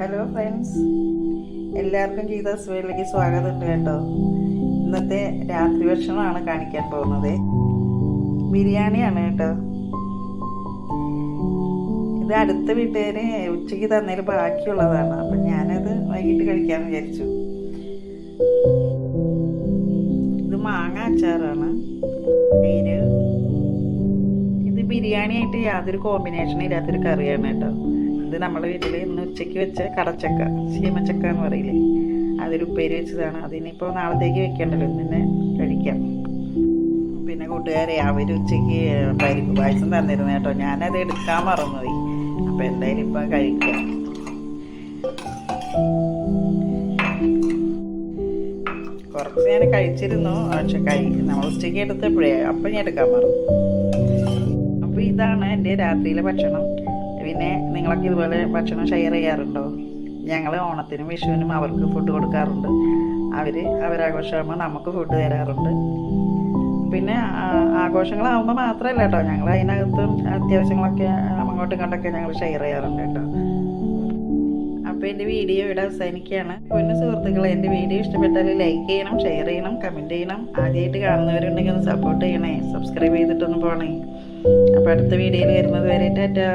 Hello friends എല്ലാവർക്കും ഗീതാസ് വേളിലേക്ക് സ്വാഗതമുണ്ട് കേട്ടോ. ഇന്നത്തെ രാത്രി ഭക്ഷണമാണ് കാണിക്കാൻ പോകുന്നത്. ബിരിയാണിയാണ് കേട്ടോ. ഇത് അടുത്ത വീട്ടുകാര് ഉച്ചയ്ക്ക് തന്നതിൽ ബാക്കിയുള്ളതാണ്. അപ്പം ഞാനത് വൈകിട്ട് കഴിക്കാമെന്ന് വിചാരിച്ചു. ഇത് മാങ്ങ അച്ചാറാണ്. ഇത് ബിരിയാണി ആയിട്ട് യാതൊരു കോമ്പിനേഷനും ഇല്ലാത്തൊരു കറിയാണ് കേട്ടോ. ഇത് നമ്മളെ വീട്ടിൽ ഇന്ന് ഉച്ചയ്ക്ക് വെച്ച കടച്ചക്ക ചീമച്ചക്ക എന്ന് പറയില്ലേ? അതൊരു ഉപ്പേരി വെച്ചതാണ്. അതിനിപ്പോൾ നാളത്തേക്ക് വെക്കേണ്ടല്ലോ. ഇന്നെ കഴിക്കാം. പിന്നെ കൂട്ടുകാരെ അവർ ഉച്ചയ്ക്ക് പരിപ്പ് പായസം തന്നിരുന്നു കേട്ടോ. ഞാനത് എടുക്കാൻ മറന്നുപോയി. അപ്പോൾ എന്തായാലും ഇപ്പം കഴിക്കാം. കുറച്ച് ഞാൻ കഴിച്ചിരുന്നു. പക്ഷെ കഴി നമ്മൾ ഉച്ചയ്ക്ക് എടുത്തപ്പോഴേ അപ്പം ഞാൻ എടുക്കാൻ മറന്നു. അപ്പോൾ ഇതാണ് എന്റെ രാത്രിയിലെ ഭക്ഷണം. പിന്നെ നിങ്ങളൊക്കെ ഇതുപോലെ ഭക്ഷണം ഷെയർ ചെയ്യാറുണ്ടോ? ഞങ്ങൾ ഓണത്തിനും വിഷുവിനും അവർക്ക് ഫുഡ് കൊടുക്കാറുണ്ട്. അവർ അവരാഘോഷമാകുമ്പോൾ നമുക്ക് ഫുഡ് തരാറുണ്ട്. പിന്നെ ആഘോഷങ്ങളാകുമ്പോൾ മാത്രമല്ല കേട്ടോ ഞങ്ങൾ അതിനകത്തും അത്യാവശ്യങ്ങളൊക്കെ അങ്ങോട്ടും ഇങ്ങോട്ടൊക്കെ ഞങ്ങൾ ഷെയർ ചെയ്യാറുണ്ട് കേട്ടോ അപ്പോൾ എന്റെ വീഡിയോ ഇവിടെ അവസാനിക്കുകയാണ്. പൊന്നു സുഹൃത്തുക്കളെ എന്റെ വീഡിയോ ഇഷ്ടപ്പെട്ടാൽ ലൈക്ക് ചെയ്യണം ഷെയർ ചെയ്യണം കമന്റ് ചെയ്യണം. ആദ്യമായിട്ട് കാണുന്നവരുണ്ടെങ്കിൽ ഒന്ന് സപ്പോർട്ട് ചെയ്യണേ. സബ്സ്ക്രൈബ് ചെയ്തിട്ടൊന്ന് പോണേ. അപ്പോൾ അടുത്ത വീഡിയോയിൽ വരുന്നത് വരെ ടാറ്റാ.